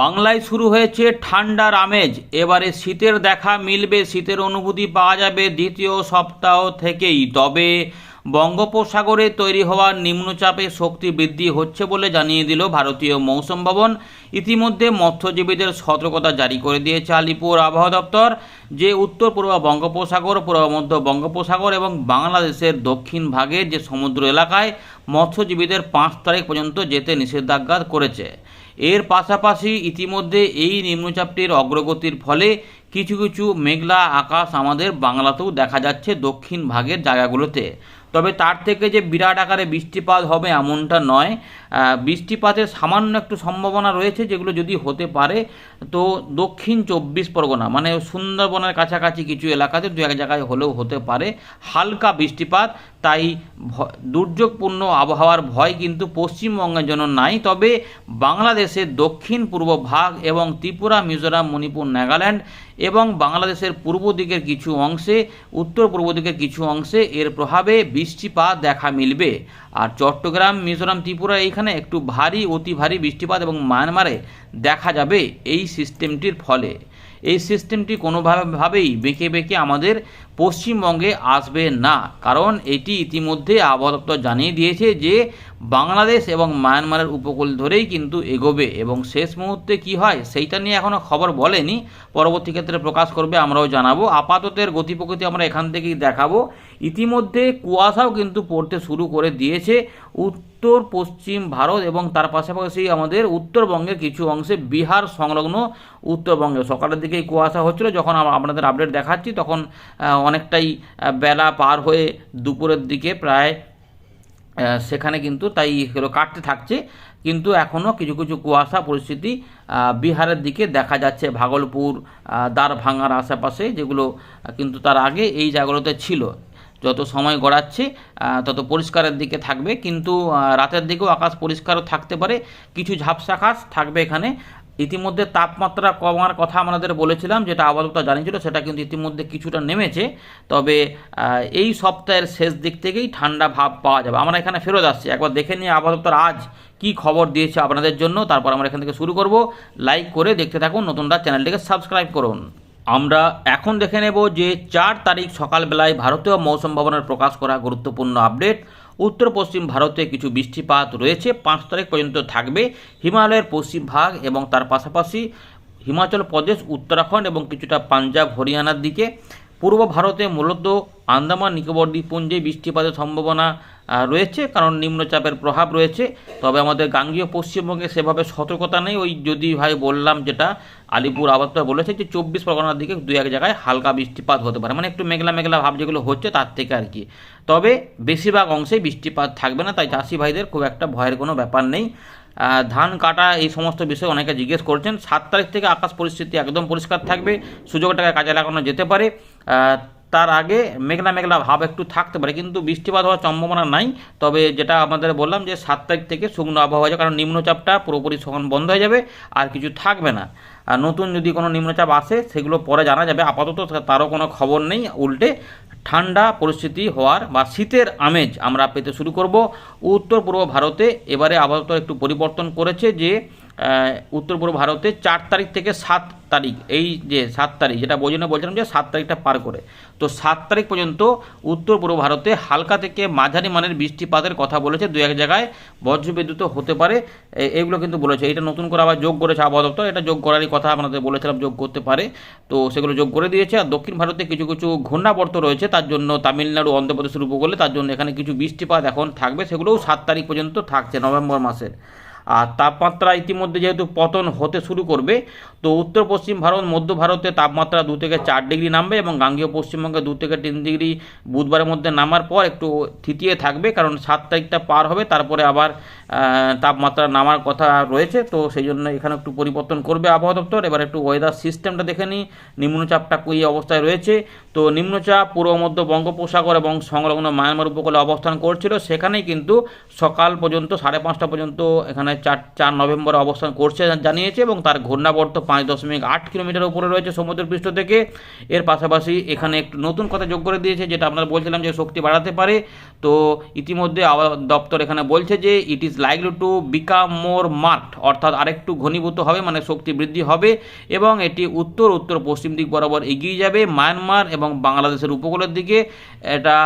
বাংলায় শুরু হয়েছে ঠান্ডার আমেজ। এবারে শীতের দেখা মিলবে, শীতের অনুভূতি পাওয়া যাবে দ্বিতীয় সপ্তাহ থেকেই। তবে বঙ্গোপসাগরে তৈরি হওয়া নিম্নচাপে শক্তি বৃদ্ধি হচ্ছে বলে জানিয়ে দিল ভারতীয় মৌসুম ভবন। ইতিমধ্যে মৎস্যজীবীদের সতর্কতা জারি করে দিয়েছে আলিপুর আবহাওয়া দপ্তর। যে উত্তর, পূর্ব বঙ্গোপসাগর, পূর্ব মধ্য বঙ্গোপসাগর এবং বাংলাদেশের দক্ষিণ ভাগের যে সমুদ্র এলাকায় মৎস্যজীবীদের পাঁচ তারিখ পর্যন্ত যেতে নিষেধাজ্ঞা করেছে। এর পাশাপাশি ইতিমধ্যে এই নিম্নচাপটির অগ্রগতির ফলে কিছু কিছু মেঘলা আকাশ আমাদের বাংলাতেও দেখা যাচ্ছে দক্ষিণ ভাগের জায়গাগুলোতে। তবে তার থেকে যে বিরাট আকারে বৃষ্টিপাত হবে এমনটা নয়। বৃষ্টিপাতের সামান্য একটু সম্ভাবনা রয়েছে, যেগুলো যদি হতে পারে, তো দক্ষিণ চব্বিশ পরগনা মানে সুন্দরবনের কাছাকাছি কিছু এলাকাতে দু এক জায়গায় হলেও হতে পারে হালকা বৃষ্টিপাত। তাই দুর্যোগপূর্ণ আবহাওয়ার ভয় কিন্তু পশ্চিমবঙ্গের জন্য নাই। তবে বাংলাদেশের দক্ষিণ পূর্ব ভাগ এবং ত্রিপুরা, মিজোরাম, মণিপুর, নাগাল্যান্ড এবং বাংলাদেশের পূর্ব দিকের কিছু অংশে, উত্তর পূর্ব দিকের কিছু অংশে এর প্রভাবে বৃষ্টিপাত দেখা মিলবে। আর চট্টগ্রাম, মিজোরাম, ত্রিপুরা এইখানে একটু ভারী, অতি ভারী বৃষ্টিপাত এবং মায়ানমারে দেখা যাবে এই সিস্টেমটির ফলে। এই সিস্টেমটি কোনোভাবে ভাবেই বেঁকে বেঁকে আমাদের পশ্চিমবঙ্গে আসবে না। কারণ এটি ইতিমধ্যে আবহাওয়া দপ্তর জানিয়ে দিয়েছে যে, বাংলাদেশ এবং মায়ানমারের উপকূল ধরেই কিন্তু এগোবে এবং শেষ মুহূর্তে কি হয় সেইটা নিয়ে এখনও খবর বলেনি। পরবর্তী ক্ষেত্রে প্রকাশ করবে আমরাও জানাব। আপাততের গতি প্রকৃতি আমরা এখান থেকেই দেখাবো। ইতিমধ্যে কুয়াশাও কিন্তু পড়তে শুরু করে দিয়েছে। উত্তর পশ্চিম ভারত এবং তার পাশাপাশি আমাদের উত্তরবঙ্গের কিছু অংশে বিহার সংলগ্ন উত্তরবঙ্গে। সকালের দিকেই কুয়াশা হচ্ছিল, যখন আপনাদের আপডেট দেখাচ্ছি, তখন অনেকটাই বেলা পার হয়ে দুপুরের দিকে প্রায় সেখানে কিন্তু তাই কাটতে থাকছে। কিন্তু এখনও কিছু কিছু কুয়াশা পরিস্থিতি বিহারের দিকে দেখা যাচ্ছে। ভাগলপুর দ্বারভাঙার আশেপাশে যেগুলো কিন্তু তার আগে এই জায়গাগুলোতে ছিল। যত সময় গড়াচ্ছে তত পরিষ্কারের দিকে থাকবে। কিন্তু রাতের দিকেও আকাশ পরিষ্কারও থাকতে পারে। কিছু ঝাপসা আকাশ থাকবে এখানে। ইতিমধ্যে তাপমাত্রা কমার কথা আমাদের বলেছিলাম, যেটা আবহাওয়া জানিয়েছিল, সেটা কিন্তু ইতিমধ্যে কিছুটা নেমেছে। তবে এই সপ্তাহের শেষ দিক থেকেই ঠান্ডা ভাব পাওয়া যাবে। আমরা এখানে ফেরত আসছি। একবার দেখে নিয়ে আবহাওয়া আজ কি খবর দিয়েছে আপনাদের জন্য, তারপর আমরা এখান থেকে শুরু করব। লাইক করে দেখতে থাকুন, নতুনরা চ্যানেলটিকে সাবস্ক্রাইব করুন। আমরা এখন দেখে নেব যে চার তারিখ সকালবেলায় ভারতীয় মৌসুম ভবনের প্রকাশ করা গুরুত্বপূর্ণ আপডেট। উত্তর পশ্চিম ভারতে কিছু বৃষ্টিপাত রয়েছে, পাঁচ তারিখ পর্যন্ত থাকবে। হিমালয়ের পশ্চিম ভাগ এবং তার পাশাপাশি হিমাচল প্রদেশ, উত্তরাখণ্ড এবং কিছুটা পাঞ্জাব, হরিয়ানার দিকে। পূর্ব ভারতে মূলত আন্দামান নিকোবর দ্বীপপুঞ্জে বৃষ্টিপাতের সম্ভাবনা রয়েছে, কারণ নিম্নচাপের প্রভাব রয়েছে। তবে আমাদের গাঙ্গীয় পশ্চিমবঙ্গে সেভাবে সতর্কতা নেই। ওই যদি ভাই বললাম যেটা আলিপুর আবহাওয়া বলেছে যে, চব্বিশ পরগনার দিকে দু এক জায়গায় হালকা বৃষ্টিপাত হতে পারে। মানে একটু মেঘলা মেঘলা ভাব যেগুলো হচ্ছে তার থেকে আর কি। তবে বেশিরভাগ অংশেই বৃষ্টিপাত থাকবে না, তাই চাষি ভাইদের খুব একটা ভয়ের কোনো ব্যাপার নেই। ধান কাটা এই সমস্ত বিষয়ে অনেকে জিজ্ঞেস করছেন। সাত তারিখ থেকে আকাশ পরিস্থিতি একদম পরিষ্কার থাকবে। সুযোগটাকে কাজে লাগানো যেতে পারে। তার আগে মেঘলা মেঘলা ভাব একটু থাকতে পারে, কিন্তু বৃষ্টিপাত হওয়ার সম্ভাবনা নাই। তবে যেটা আমাদের বললাম যে সাত তারিখ থেকে শুকনো আবহাওয়া হয়ে কারণ নিম্নচাপটা পুরোপুরি সখন বন্ধ হয়ে যাবে, আর কিছু থাকবে না। আর নতুন যদি কোনো নিম্নচাপ আসে, সেগুলো পরে জানা যাবে। আপাতত তারও কোনো খবর নেই। উল্টে ঠান্ডা পরিস্থিতি হওয়ার বা শীতের আমেজ আমরা পেতে শুরু করব। উত্তর পূর্ব ভারতে এবারে আপাতত একটু পরিবর্তন করেছে যে উত্তর পূর্ব ভারতে চার তারিখ থেকে সাত তারিখ, এই যে সাত তারিখ, যেটা বোঝানো বলছিলাম যে সাত তারিখটা পার করে। তো সাত তারিখ পর্যন্ত উত্তর পূর্ব ভারতে হালকা থেকে মাঝারি মানের বৃষ্টিপাতের কথা বলেছে দু এক জায়গায় বজ্রবিদ্যুৎ হতে পারে। এ- এগুলো কিন্তু বলেছে। এটা নতুন করে আবার যোগ করেছে আবহাওয়া দপ্তর। এটা যোগ করারই কথা আপনাদের বলেছিলাম যোগ করতে পারে। তো সেগুলো যোগ করে দিয়েছে। আর দক্ষিণ ভারতে কিছু কিছু ঘূর্ণাবর্ত রয়েছে। তার জন্য তামিলনাড়ু, অন্ধ্রপ্রদেশের উপকূলে তার জন্য এখানে কিছু বৃষ্টিপাত এখন থাকবে। সেগুলোও সাত তারিখ পর্যন্ত থাকছে, নভেম্বর মাসের। আর তাপমাত্রা ইতিমধ্যে যেহেতু পতন হতে শুরু করবে, তো উত্তর পশ্চিম ভারত, মধ্য ভারতে তাপমাত্রা দু থেকে চার ডিগ্রি নামবে এবং গাঙ্গীয় পশ্চিমবঙ্গে দু থেকে তিন ডিগ্রি বুধবারের মধ্যে নামার পর একটু থিতিয়ে থাকবে, কারণ সাত তারিখটা পার হবে, তারপরে আবার তাপমাত্রা নামার কথা রয়েছে, তো সেই জন্য এখানে একটু পরিবর্তন করবে আবহাওয়া দপ্তর। এবার একটু ওয়েদার সিস্টেমটা দেখে নিই, নিম্নচাপটা কী অবস্থায় রয়েছে। তো নিম্নচাপ পূর্ব, মধ্য বঙ্গোপসাগর এবং সংলগ্ন মায়ানমার উপকূলে অবস্থান করছিল, সেখানেই কিন্তু সকাল পর্যন্ত, সাড়ে পাঁচটা পর্যন্ত এখানে চার চার নভেম্বরে অবস্থান করছে জানিয়েছে এবং তার ঘূর্ণাবর্ত পাঁচ দশমিক আট কিলোমিটার উপরে রয়েছে সমুদ্রপৃষ্ঠ থেকে। এর পাশাপাশি এখানে একটু নতুন কথা যোগ করে দিয়েছে, যেটা আপনারা বলছিলাম যে শক্তি বাড়াতে পারে। তো ইতিমধ্যে দপ্তর এখানে বলছে যে it is likely to become more marked অর্থাৎ আরেকটু ঘনীভূত হবে মানে শক্তি বৃদ্ধি হবে এবং এটি উত্তর উত্তর, পশ্চিম দিক বরাবর এগিয়ে যাবে মায়ানমার এবং বাংলাদেশের উপকূলের দিকে এটা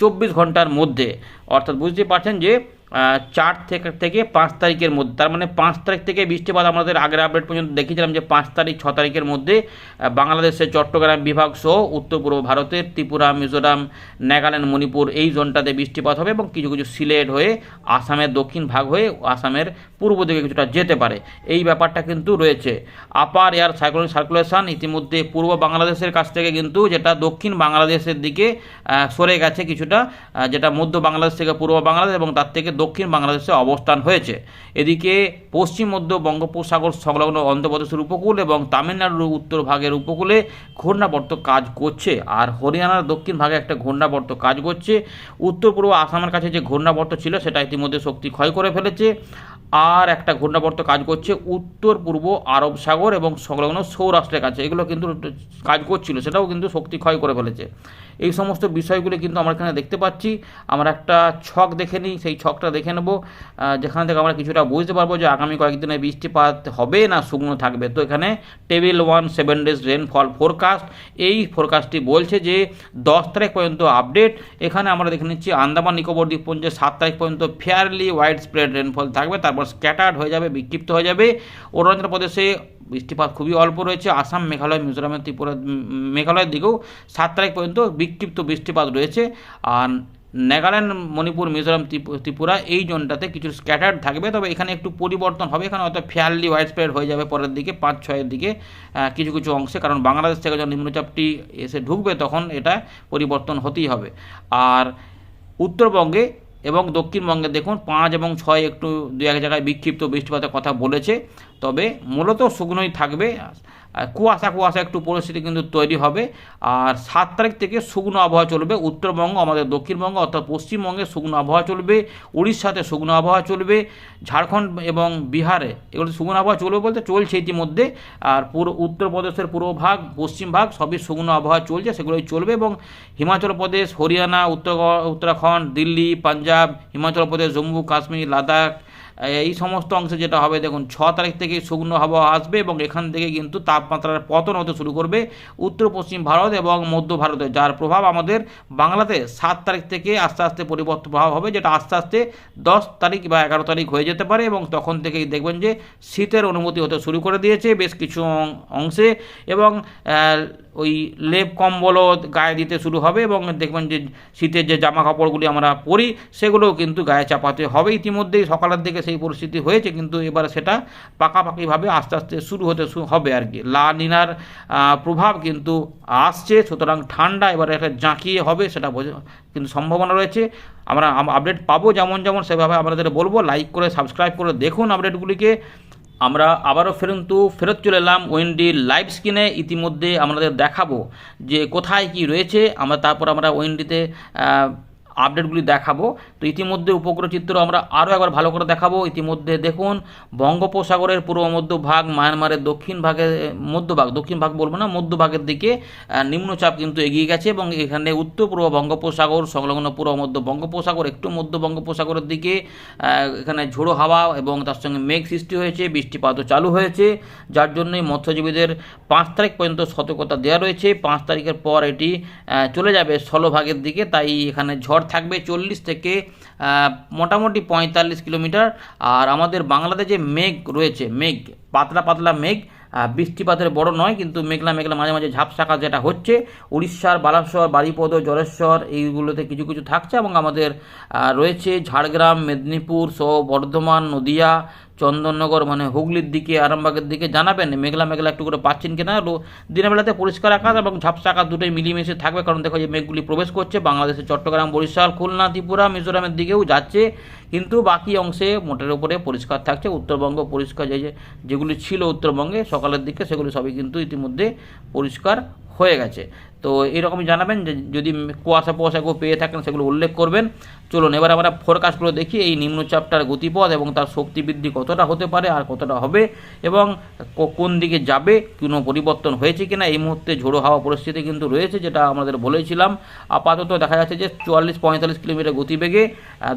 চব্বিশ ঘণ্টার মধ্যে। অর্থাৎ বুঝতে পারছেন যে চার থেকে থেকে পাঁচ তারিখের মধ্যে। তার মানে পাঁচ তারিখ থেকে বৃষ্টিপাত আমাদের আগের আপডেট পর্যন্ত দেখিয়েছিলাম যে পাঁচ তারিখ, ছ তারিখের মধ্যে বাংলাদেশের চট্টগ্রাম বিভাগ সহ উত্তর পূর্ব ভারতের, ত্রিপুরা, মিজোরাম, নাগাল্যান্ড, মণিপুর এই জোনটাতে বৃষ্টিপাত হবে এবং কিছু কিছু সিলেট হয়ে আসামের দক্ষিণ ভাগ হয়ে আসামের পূর্ব দিকে কিছুটা যেতে পারে। এই ব্যাপারটা কিন্তু রয়েছে। আপার এয়ার সাইক্লোনিক সার্কুলেশন ইতিমধ্যে পূর্ব বাংলাদেশের কাছ থেকে কিন্তু যেটা দক্ষিণ বাংলাদেশের দিকে সরে গেছে কিছুটা যেটা মধ্য বাংলাদেশ থেকে পূর্ব বাংলাদেশ এবং তার থেকে দক্ষিণ বাংলাদেশে অবস্থান হয়েছে। এদিকে পশ্চিম, মধ্য বঙ্গোপসাগর সংলগ্ন অন্ধ্রপ্রদেশের উপকূল এবং তামিলনাড়ুর উত্তর ভাগের উপকূলে ঘূর্ণাবর্ত কাজ করছে। আর হরিয়ানার দক্ষিণ ভাগে একটা ঘূর্ণাবর্ত কাজ করছে। উত্তর পূর্ব আসামের কাছে যে ঘূর্ণাবর্ত ছিল, সেটা ইতিমধ্যে শক্তি ক্ষয় করে ফেলেছে। আর একটা ঘূর্ণাবর্ত কাজ করছে উত্তর পূর্ব আরব সাগর এবং সংলগ্ন সৌরাষ্ট্রের কাছে। এগুলো কিন্তু কাজ করছিল, সেটাও কিন্তু শক্তি ক্ষয় করে ফেলেছে। এই সমস্ত বিষয়গুলি কিন্তু আমরা এখানে দেখতে পাচ্ছি। আমরা একটা ছক দেখে নিই, সেই ছকটা দেখে নেব। যেখান থেকে আমরা কিছুটা বুঝতে পারব যে আগামী কয়েকদিনে বৃষ্টিপাত হবে না শুকনো থাকবে। তো এখানে table one, seven days rainfall forecast, এই ফোরকাস্টটি বলছে যে দশ তারিখ পর্যন্ত আপডেট। এখানে আমরা দেখে নিচ্ছি আন্দামান, নিকোবর দ্বীপপুঞ্জে সাত তারিখ পর্যন্ত ফেয়ারলি ওয়াইড স্প্রেড রেনফল থাকবে। তারপর স্ক্যাটার্ড হয়ে যাবে, বিক্ষিপ্ত হয়ে যাবে। অরুণাচল প্রদেশে বৃষ্টিপাত খুবই অল্প রয়েছে। আসাম, মেঘালয়, মিজোরামের ত্রিপুরা মেঘালয়ের দিকেও সাত তারিখ পর্যন্ত বিক্ষিপ্ত বৃষ্টিপাত রয়েছে। আর নাগাল্যান্ড, মণিপুর, মিজোরাম ত্রিপুরা এই জোনটাতে কিছু স্ক্যাটার্ড থাকবে। তবে এখানে একটু পরিবর্তন হবে। এখানে হয়তো ফেয়ারলি ওয়াইড স্প্রেড হয়ে যাবে পরের দিকে, পাঁচ, ছয়ের দিকে কিছু কিছু অংশে। কারণ বাংলাদেশ থেকে যখন নিম্নচাপটি এসে ঢুকবে, তখন এটা পরিবর্তন হতেই হবে। আর উত্তরবঙ্গে এবং দক্ষিণবঙ্গে দেখুন পাঁচ এবং ছয় একটু দু এক জায়গায় বিক্ষিপ্ত বৃষ্টিপাতের কথা বলেছে। তবে মূলত শুকনোই থাকবে। কুয়াশা কুয়াশা একটু পরিস্থিতি কিন্তু তৈরি হবে। আর সাত তারিখ থেকে শুকনো আবহাওয়া চলবে। উত্তরবঙ্গ, আমাদের দক্ষিণবঙ্গ অর্থাৎ পশ্চিমবঙ্গে শুকনো আবহাওয়া চলবে। উড়িষ্যাতে শুকনো আবহাওয়া চলবে। ঝাড়খণ্ড এবং বিহারে এগুলো শুকনো আবহাওয়া চলবে বলতে চলছে ইতিমধ্যে। আর পুরো উত্তরপ্রদেশের পূর্ব ভাগ, পশ্চিম ভাগ সবই শুকনো আবহাওয়া চলছে, সেগুলোই চলবে এবং হিমাচল প্রদেশ, হরিয়ানা, উত্তর, উত্তরাখণ্ড, দিল্লি, পাঞ্জাব, হিমাচল প্রদেশ, জম্মু, কাশ্মীর, লাদাখ এই সমস্ত অংশে যেটা হবে, দেখুন, ছ তারিখ থেকে শুকনো আবহাওয়া আসবে এবং এখান থেকে কিন্তু তাপমাত্রার পতন হতে শুরু করবে উত্তর, পশ্চিম ভারত এবং মধ্য ভারতে, যার প্রভাব আমাদের বাংলাতে সাত তারিখ থেকে আস্তে আস্তে পরিবর্তন প্রভাব হবে, যেটা আস্তে আস্তে দশ তারিখ বা এগারো তারিখ হয়ে যেতে পারে এবং তখন থেকেই দেখবেন যে শীতের অনুমতি হতে শুরু করে দিয়েছে বেশ কিছু অংশে এবং ওই লেপ কম্বলও গায়ে দিতে শুরু হবে এবং দেখবেন যে শীতের যে জামা কাপড়গুলি আমরা পরি, সেগুলোও কিন্তু গায়ে চাপাতে হবে। ইতিমধ্যেই সকালের দিকে সেই পরিস্থিতি হয়েছে, কিন্তু এবারে সেটা পাকাপাকিভাবে আস্তে আস্তে শুরু হতে হবে আর কি। লা নিনার প্রভাব কিন্তু আসছে, সুতরাং ঠান্ডা এবারে একটা জাঁকিয়ে হবে সেটা বোঝা- কিন্তু সম্ভাবনা রয়েছে। আমরা আপডেট পাবো যেমন যেমন, সেভাবে আপনাদের বলব। লাইক করে, সাবস্ক্রাইব করে দেখুন আপডেটগুলিকে। আমরা আবারও ফেরন্তু, ফেরত চলে এলাম ওয়েন্ডি লাইভ স্ক্রিনে। ইতিমধ্যে আমাদের দেখাবো যে কোথায় কি রয়েছে। আমরা তারপর আমরা ওয়েন্ডিতে আপডেটগুলি দেখাবো। তো ইতিমধ্যে উপগ্রহ চিত্র আমরা আরও একবার ভালো করে দেখাবো। ইতিমধ্যে দেখুন, বঙ্গোপসাগরের পূর্ব মধ্যভাগ মায়ানমারের দক্ষিণ ভাগে মধ্যভাগ দক্ষিণ ভাগ বলব না মধ্যভাগের দিকে নিম্নচাপ কিন্তু এগিয়ে গেছে এবং এখানে উত্তর পূর্ব বঙ্গোপসাগর, সংলগ্ন পূর্ব মধ্য বঙ্গোপসাগর, একটু মধ্য বঙ্গোপসাগরের দিকে এখানে ঝোড়ো হাওয়া এবং তার সঙ্গে মেঘ সৃষ্টি হয়েছে, বৃষ্টিপাতও চালু হয়েছে, যার জন্যই মৎস্যজীবীদের পাঁচ তারিখ পর্যন্ত সতর্কতা দেওয়া রয়েছে। পাঁচ তারিখের পর এটি চলে যাবে স্থলভাগের দিকে, তাই এখানে ঝড় থাকবে চল্লিশ থেকে মোটামুটি পঁয়তাল্লিশ কিলোমিটার। আর আমাদের বাংলাতে যে মেঘ রয়েছে, মেঘ, পাতলা পাতলা মেঘ। বৃষ্টিপাতের বড় নয়, কিন্তু মেঘলা মেঘলা মাঝে মাঝে ঝাপসাকা যেটা হচ্ছে। উড়িষ্যার বালাসর, বারিপদ, জলেশ্বর, এইগুলোতে কিছু কিছু থাকছে এবং আমাদের রয়েছে ঝাড়গ্রাম, মেদিনীপুর সহ বর্ধমান, নদিয়া চন্দননগর মানে হুগলির দিকে, আরামবাগের দিকে জানাবেন। মেঘলা মেঘলা একটু করে পাচ্ছেন কিনা দিনের বেলাতে পরিষ্কার আকাশ এবং ঝাপসা আকাশ দুটোই মিলিমিশে থাকবে। কারণ দেখো যে মেঘগুলি প্রবেশ করছে, বাংলাদেশের চট্টগ্রাম, বরিশাল, খুলনা, ত্রিপুরা, মিজোরামের দিকেও যাচ্ছে। কিন্তু বাকি অংশে মোটের উপরে পরিষ্কার থাকছে। উত্তরবঙ্গ পরিষ্কার যে- যেগুলি ছিল উত্তরবঙ্গে, সকালের দিকে সেগুলি সবই কিন্তু ইতিমধ্যে পরিষ্কার হয়ে গেছে। তো এরকমই জানাবেন যে যদি কুয়াশা কুয়াশা কেউ পেয়ে থাকেন, সেগুলো উল্লেখ করবেন। চলুন, এবার আমরা ফোরকাস্টগুলো দেখি, এই নিম্নচাপটার গতিপথ এবং তার শক্তি বৃদ্ধি কতটা হতে পারে আর কতটা হবে এবং কোন দিকে যাবে, কোনো পরিবর্তন হয়েছে কিনা, এই মুহূর্তে ঝোড়ো হাওয়া পরিস্থিতি কিন্তু রয়েছে, যেটা আমাদের বলেছিলাম। আপাতত দেখা যাচ্ছে যে চুয়াল্লিশ পঁয়তাল্লিশ কিলোমিটার গতিবেগে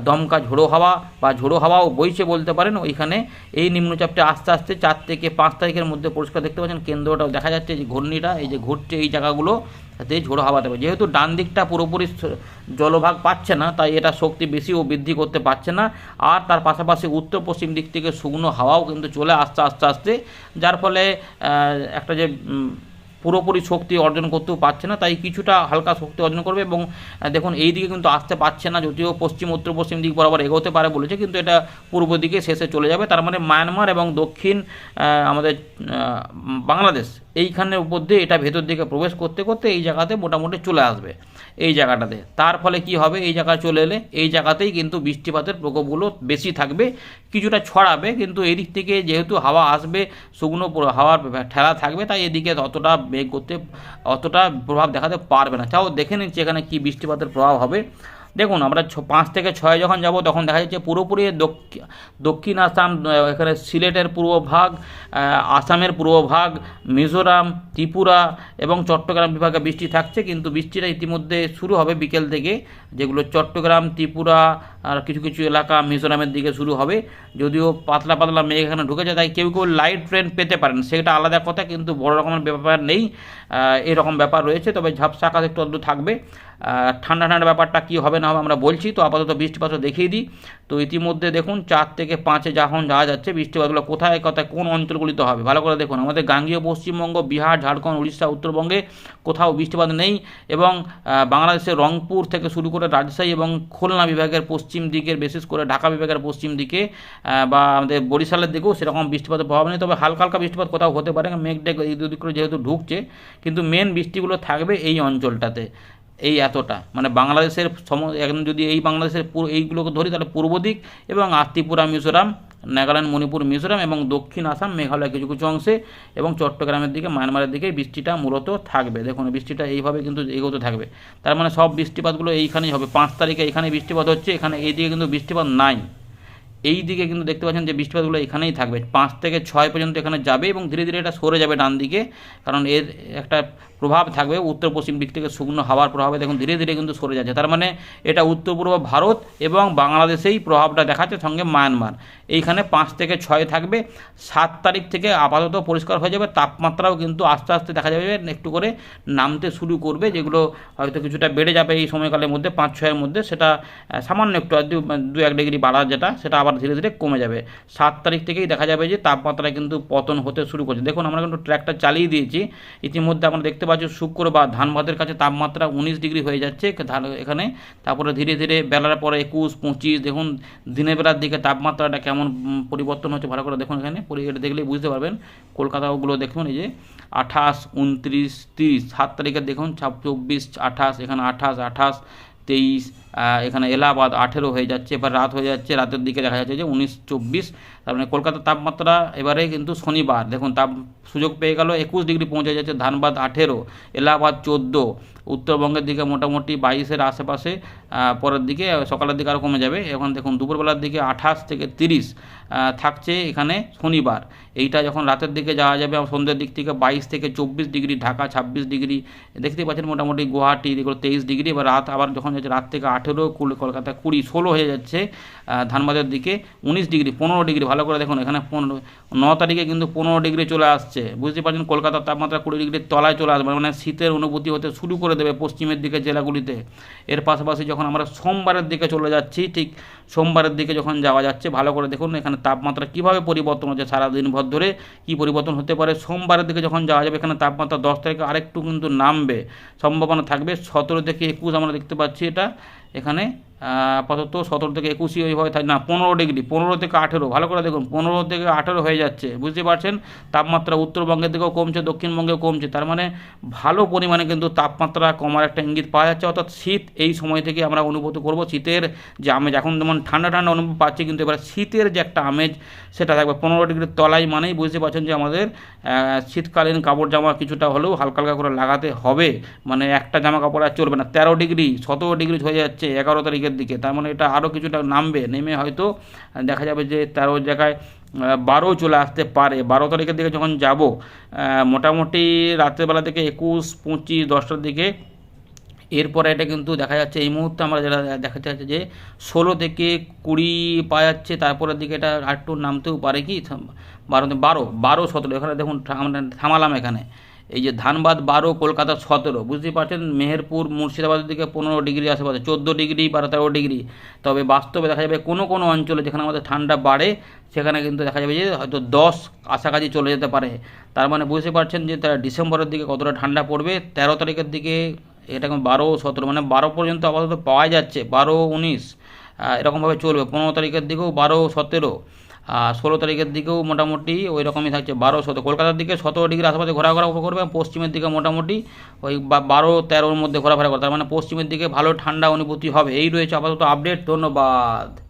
দমকা ঝোড়ো হাওয়া বা ঝোড়ো হাওয়াও বইছে বলতে পারেন। ওইখানে এই নিম্নচাপটা আস্তে আস্তে চার থেকে পাঁচ তারিখের মধ্যে পরিষ্কার দেখতে পাচ্ছেন। কেন্দ্রটাও দেখা যাচ্ছে যে ঘূর্ণিটা, এই যে ঘুরছে এই জায়গাগুলো তাতে ঝোড়ো হাওয়া দেবে। যেহেতু ডান দিকটা পুরোপুরি জলভাগ পাচ্ছে না, তাই এটা শক্তি বেশি ও বৃদ্ধি করতে পারছে না। আর তার পাশাপাশি উত্তর পশ্চিম দিক থেকে শুকনো হাওয়াও কিন্তু চলে আসতে আস্তে আস্তে। যার ফলে একটা যে পুরোপুরি শক্তি অর্জন করতেও পারছে না, তাই কিছুটা হালকা শক্তি অর্জন করবে এবং দেখুন এই দিকে কিন্তু আসতে পারছে না, যদিও পশ্চিম, উত্তর, পশ্চিম দিক বরাবর এগোতে পারে বলেছে, কিন্তু এটা পূর্ব দিকে শেষে চলে যাবে, তার মানে মায়ানমার এবং দক্ষিণ আমাদের বাংলাদেশ, এইখানের উপর দিয়ে এটা ভেতর দিকে প্রবেশ করতে করতে এই জায়গাতে মোটামুটি চলে আসবে। এই জায়গাটাতে। তার ফলে কি হবে? এই জায়গা চলে এলে এই জায়গাতেই কিন্তু বৃষ্টিপাতের প্রকোপগুলো বেশি থাকবে, কিছুটা ছড়াবে, কিন্তু এদিক থেকে যেহেতু হাওয়া আসবে, শুকনো হাওয়ার ঠেলা থাকবে, তাই এদিকে অতটা বেগ করতে, অতটা প্রভাব দেখাতে পারবে না। তাও দেখে নিচ্ছি এখানে কী বৃষ্টিপাতের প্রভাব হবে। দেখুন, আমরা পাঁচ থেকে ছয় যখন যাব, তখন দেখা যাচ্ছে পুরোপুরি দক্ষি- দক্ষিণ আসাম এখানে সিলেটের পূর্ব ভাগ আসামের পূর্ব ভাগ, মিজোরাম, ত্রিপুরা এবং চট্টগ্রাম বিভাগে বৃষ্টি থাকছে, কিন্তু বৃষ্টিটা ইতিমধ্যে শুরু হবে বিকেল থেকে যেগুলো চট্টগ্রাম, ত্রিপুরা আর কিছু কিছু এলাকা মিজোরামের দিকে শুরু হবে। যদিও পাতলা পাতলা মেঘ এখানে ঢুকেছে তাই কেউ কেউ লাইট ট্রেন পেতে পারেন। সেটা আলাদা কথা, কিন্তু বড় রকমের ব্যাপার নেই। এরকম ব্যাপার রয়েছে, তবে ঝাপসা আকাশ একটু আধটু থাকবে। ঠান্ডা ঠান্ডা ব্যাপারটা কী হবে না হবে আমরা বলছি। তো আপাতত বৃষ্টিপাতও দেখিয়ে দিই। তো ইতিমধ্যে দেখুন, চার থেকে পাঁচে যখন যাওয়া যাচ্ছে। বৃষ্টিপাতগুলো কোথায় কোথায়, কোন অঞ্চলগুলিতে হবে? ভালো করে দেখুন, আমাদের গাঙ্গীয়, পশ্চিমবঙ্গ, বিহার, ঝাড়খণ্ড, উড়িষ্যা, উত্তরবঙ্গে কোথাও বৃষ্টিপাত নেই। এবং বাংলাদেশের রংপুর থেকে শুরু করে রাজশাহী এবং খুলনা বিভাগের পশ্চিম দিকের, বিশেষ করে ঢাকা বিভাগের পশ্চিম দিকে বা আমাদের বরিশালের দিকেও সেরকম বৃষ্টিপাতের প্রভাব নেই। তবে হালকা হালকা বৃষ্টিপাত কোথাও হতে পারে মেঘটা এই দুদিক করে যেহেতু ঢুকছে, কিন্তু মেন বৃষ্টিগুলো থাকবে এই অঞ্চলটাতে, এই এতটা। মানে বাংলাদেশের সম এখন যদি এই বাংলাদেশের এইগুলোকে ধরি, তাহলে পূর্ব দিক এবং ত্রিপুরা, মিজোরাম নাগাল্যান্ড, মণিপুর, মিজোরাম এবং দক্ষিণ আসাম, মেঘালয় কিছু কিছু অংশে এবং চট্টগ্রামের দিকে, মায়ানমারের দিকে বৃষ্টিটা মূলত থাকবে। দেখুন বৃষ্টিটা এইভাবে কিন্তু এগোতে থাকবে। তার মানে সব বৃষ্টিপাতগুলো এইখানেই হবে। পাঁচ তারিখে এখানে বৃষ্টিপাত হচ্ছে, এখানে এই দিকে কিন্তু বৃষ্টিপাত নাই। এই দিকে কিন্তু দেখতে পাচ্ছেন যে বৃষ্টিপাতগুলো এখানেই থাকবে। পাঁচ থেকে ছয় পর্যন্ত এখানে যাবে এবং ধীরে ধীরে এটা সরে যাবে ডান দিকে, কারণ এর একটা প্রভাব থাকবে উত্তর পশ্চিম দিক থেকে শুকনো হাওয়ার প্রভাবে। দেখুন, ধীরে ধীরে কিন্তু সরে যাচ্ছে। তার মানে এটা উত্তর পূর্ব ভারত এবং বাংলাদেশেই প্রভাবটা দেখাচ্ছে সঙ্গে মায়ানমার। এইখানে পাঁচ থেকে ছয় থাকবে। সাত তারিখ থেকে আপাতত পরিষ্কার হয়ে যাবে। তাপমাত্রাও কিন্তু আস্তে আস্তে দেখা যাবে, একটু করে নামতে শুরু করবে, যেগুলো হয়তো কিছুটা বেড়ে যাবে এই সময়কালের মধ্যে, পাঁচ, ছয়ের মধ্যে। সেটা সামান্য একটু আর দু- এক ডিগ্রি বাড়া যেটা, সেটা আবার ধীরে ধীরে কমে যাবে। সাত তারিখ থেকেই দেখা যাবে যে তাপমাত্রা কিন্তু পতন হতে শুরু করছে। দেখুন, আমরা কিন্তু ট্র্যাকটা চালিয়ে দিয়েছি। ইতিমধ্যে আমরা দেখতে পাচ্ছি, শুক্র শুক্রবার ধানবাদের কাছে তাপমাত্রা উনিশ ডিগ্রি হয়ে যাচ্ছে। এখানে তারপরে ধীরে ধীরে বেলার পরে একুশ, পঁচিশ, দেখুন, দিনের বেলার দিকে তাপমাত্রাটা কেমন উম, পরিবর্তন হচ্ছে ভালো করে দেখুন এখানে। এটা দেখলেই বুঝতে পারবেন। কলকাতাগুলো দেখুন এই যে আঠাশ উনত্রিশ তিরিশ সাত তারিখে দেখুন চব্বিশ আঠাশ এখানে আঠাশ আঠাশ তেইশ এখানে এলাহাবাদ আঠেরো হয়ে যাচ্ছে, এবার রাত হয়ে যাচ্ছে, রাতের দিকে দেখা যাচ্ছে যে উনিশ চব্বিশ, তার মানে কলকাতার তাপমাত্রা এবারে কিন্তু শনিবার, দেখুন তাপ সুযোগ পেয়ে গেল, একুশ ডিগ্রি পৌঁছে যাচ্ছে ধানবাদ আঠেরো, এলাহাবাদ চোদ্দ, উত্তরবঙ্গের দিকে মোটামুটি বাইশের আশেপাশে পরের দিকে, সকালের দিকে আরও কমে যাবে, এখন দেখুন দুপুরবেলার দিকে আঠাশ থেকে তিরিশ থাকছে এখানে শনিবার, এইটা যখন রাতের দিকে যাওয়া যাবে সন্ধ্যের দিক থেকে বাইশ থেকে চব্বিশ ডিগ্রি, ঢাকা ছাব্বিশ ডিগ্রি, দেখতেই পাচ্ছেন মোটামুটি গুয়াহাটি, এগুলো তেইশ ডিগ্রি, এবার রাত আবার যখন যাচ্ছে রাত থেকে আঠেরো কলকাতা কুড়ি, ষোলো হয়ে যাচ্ছে ধানবাদের দিকে উনিশ ডিগ্রি, পনেরো ডিগ্রি, ভালো করে দেখুন এখানে পনেরো, ন তারিখে কিন্তু পনেরো ডিগ্রি চলে আসছে। বুঝতে পারছেন কলকাতার তাপমাত্রা কুড়ি ডিগ্রির তলায় চলে আসবে মানে শীতের অনুভূতি হতে শুরু করে দেবে পশ্চিমের দিকে জেলাগুলিতে। এর পাশাপাশি যখন আমরা সোমবারের দিকে চলে যাচ্ছি, ঠিক সোমবারের দিকে যখন যাওয়া যাচ্ছে, ভালো করে দেখুন এখানে তাপমাত্রা কীভাবে পরিবর্তন হচ্ছে সারাদিন ভর ধরে, কী পরিবর্তন হতে পারে। সোমবারের দিকে যখন যাওয়া যাবে, এখানে তাপমাত্রা দশ তারিখে আরেকটু কিন্তু নামবে। সম্ভাবনা থাকবে সতেরো থেকে একুশ আমরা দেখতে পাচ্ছি এটা। এখানে আহ, আপাতত সতেরো থেকে একুশই ওইভাবে থাকে না, পনেরো ডিগ্রি, পনেরো থেকে আঠেরো, ভালো করে দেখুন, পনেরো থেকে আঠেরো হয়ে যাচ্ছে, বুঝতে পারছেন? তাপমাত্রা উত্তরবঙ্গের দিকেও কমছে, দক্ষিণবঙ্গেও কমছে, তার মানে ভালো পরিমাণে কিন্তু তাপমাত্রা কমার একটা ইঙ্গিত পাওয়া যাচ্ছে, অর্থাৎ শীত এই সময় থেকে আমরা অনুভূত করব, শীতের যে আমেজ, এখন যেমন ঠান্ডা ঠান্ডা অনুভব পাচ্ছি, কিন্তু এবার শীতের যে একটা আমেজ, সেটা থাকবে, পনেরো ডিগ্রির তলায় মানেই বুঝতে পারছেন যে আমাদের শীতকালীন কাপড় জামা কিছুটা হলেও হালকা হালকা করে লাগাতে হবে মানে একটা জামা কাপড় আর চলবে না, তেরো ডিগ্রি, সতেরো ডিগ্রি হয়ে যাচ্ছে, এগারো তারিখের দিকে। তার মানে এটা আরও কিছুটা নামবে। নেমে হয়তো দেখা যাবে যে তেরো জায়গায় বারো চলে আসতে পারে। বারো তারিখের দিকে যখন যাব মোটামুটি রাত্রেবেলা থেকে একুশ, পঁচিশ, দশটার দিকে এরপরে এটা কিন্তু দেখা যাচ্ছে, এই মুহূর্তে আমরা যেটা দেখা যাচ্ছে যে ষোলো থেকে কুড়ি পাওয়া যাচ্ছে। তারপরের দিকে এটা একটু নামতেও পারে কি? বারো বারো বারো সতেরো। এখানে দেখুন আমরা থামালাম এখানে। এই যে ধানবাদ বারো, কলকাতা সতেরো, বুঝতেই পারছেন? মেহেরপুর, মুর্শিদাবাদের দিকে পনেরো ডিগ্রি আশেপাশে, চোদ্দ ডিগ্রি বারো তেরো ডিগ্রি। তবে বাস্তবে দেখা যাবে কোনো কোনো অঞ্চলে যেখানে আমাদের ঠান্ডা বাড়ে, সেখানে কিন্তু দেখা যাবে যে হয়তো দশ কাছাকাছি চলে যেতে পারে। তার মানে বুঝতে পারছেন যে তারা ডিসেম্বরের দিকে কতটা ঠান্ডা পড়বে, তেরো তারিখের দিকে এটা বারো, সতেরো মানে বারো পর্যন্ত আপাতত পাওয়া যাচ্ছে, বারো, উনিশ এরকমভাবে চলবে। পনেরো তারিখের দিকেও বারো, সতেরো আর ষোলো তারিখের দিকেও মোটামুটি ওই রকমই থাকছে, বারো শত, কলকাতার দিকে সতেরো ডিগ্রি আশেপাশে ঘোরাঘোরা করবে, পশ্চিমের দিকে মোটামুটি ওই বারো তেরোর মধ্যে ঘোরাফেরা করে তার মানে পশ্চিমের দিকে ভালো ঠান্ডা অনুভূতি হবে, এই রয়েছে আপাতত আপডেট ধন্যবাদ।